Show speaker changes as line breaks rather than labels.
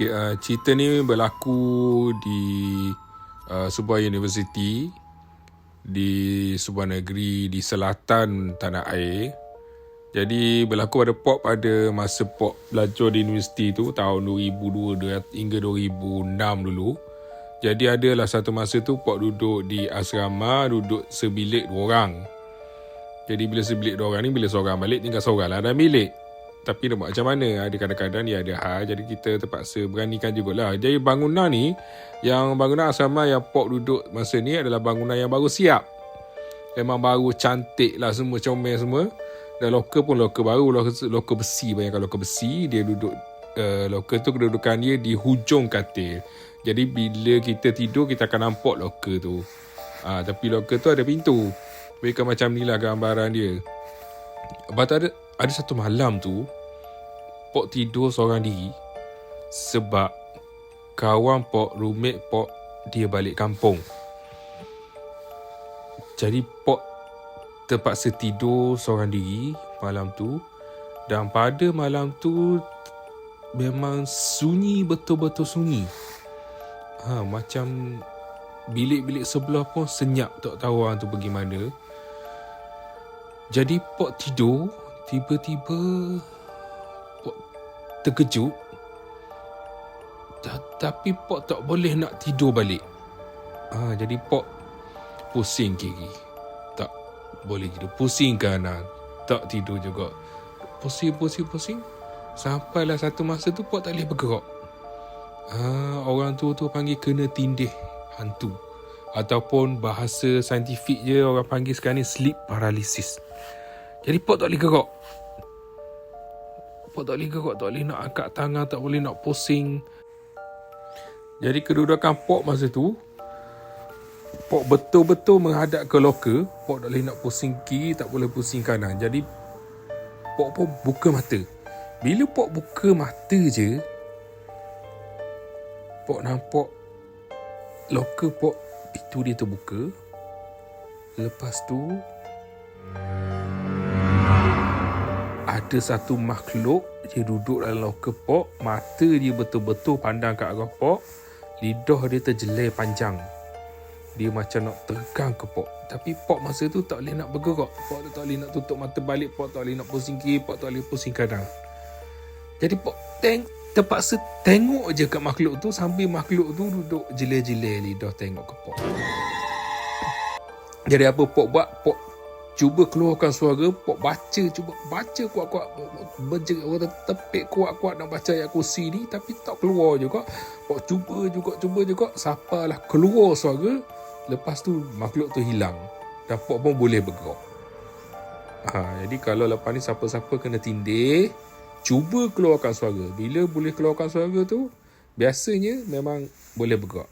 Okay, uh, cerita ni berlaku di uh, sebuah universiti di sebuah negeri di selatan tanah air. Jadi berlaku pada Pop pada masa Pop belajar di universiti tu tahun 2002 hingga 2006 dulu. Jadi adalah satu masa tu Pop duduk di asrama, duduk sebilik dua orang. Jadi bila sebilik dua orang ni, bila seorang balik tinggal seorang lah dalam bilik. Tapi nak buat macam mana? Ada kadang-kadang dia ada hal, jadi kita terpaksa beranikan jugalah. Jadi bangunan ni, yang bangunan asrama yang Pop duduk masa ni adalah bangunan yang baru siap. Memang baru cantik lah semua, comel semua. Dan loker pun loker baru, loker, loker besi. Bayangkan loker besi, dia duduk, uh, loker tu kedudukan dia di hujung katil. Jadi bila kita tidur, kita akan nampak loker tu. Ah, tapi loker tu ada pintu. Mereka macam ni lah gambaran dia. Lepas tu ada, ada satu malam tu, Pok tidur seorang diri sebab kawan Pok, roommate Pok, dia balik kampung. Jadi Pok terpaksa tidur seorang diri malam tu dan pada malam tu memang sunyi betul-betul sunyi. Ha, macam bilik-bilik sebelah pun senyap tak tahu orang tu pergi mana. Jadi Pok tidur, tiba-tiba terkejut. Ta- Tapi Pok tak boleh nak tidur balik. Ha, jadi Pok pusing kiri. Tak boleh tidur. Pusing kanan. Tak tidur juga. Pusing, pusing, pusing. Sampailah satu masa tu Pok tak boleh bergerak. Ha, orang tu tu panggil kena tindih hantu. Ataupun bahasa saintifik je orang panggil sekarang ni sleep paralysis. Jadi Pok tak boleh gerak. Pok tak boleh gerak, tak boleh nak angkat tangan, tak boleh nak pusing. Jadi kedudukan Pok masa tu, Pok betul-betul menghadap ke loker. Pok tak boleh nak pusing kiri, tak boleh pusing kanan. Jadi Pok pun buka mata. Bila Pok buka mata je, Pok nampak loker Pok pintu dia terbuka. Lepas tu ada satu makhluk dia duduk dalam loker Pok, mata dia betul-betul pandang ke arah Pok, lidah dia terjelai panjang. Dia macam nak tegang ke Pok. Tapi Pok masa tu tak boleh nak bergerak. Pok tu tak boleh nak tutup mata balik, Pok tak boleh nak pusing kiri, Pok tak boleh pusing kanan. Jadi Pok teng terpaksa tengok je kat makhluk tu sambil makhluk tu duduk jelai-jelai lidah tengok ke Pok. Jadi apa Pok buat? Pok cuba keluarkan suara, Pok baca, cuba baca kuat-kuat, berjerit, orang tepik kuat-kuat nak baca ayat kursi ni tapi tak keluar juga. Pok cuba juga, cuba juga, sapalah keluar suara, lepas tu makhluk tu hilang. Dan Pok pun boleh bergerak. Ha, jadi kalau lepas ni siapa-siapa kena tindih, cuba keluarkan suara. Bila boleh keluarkan suara tu, biasanya memang boleh bergerak.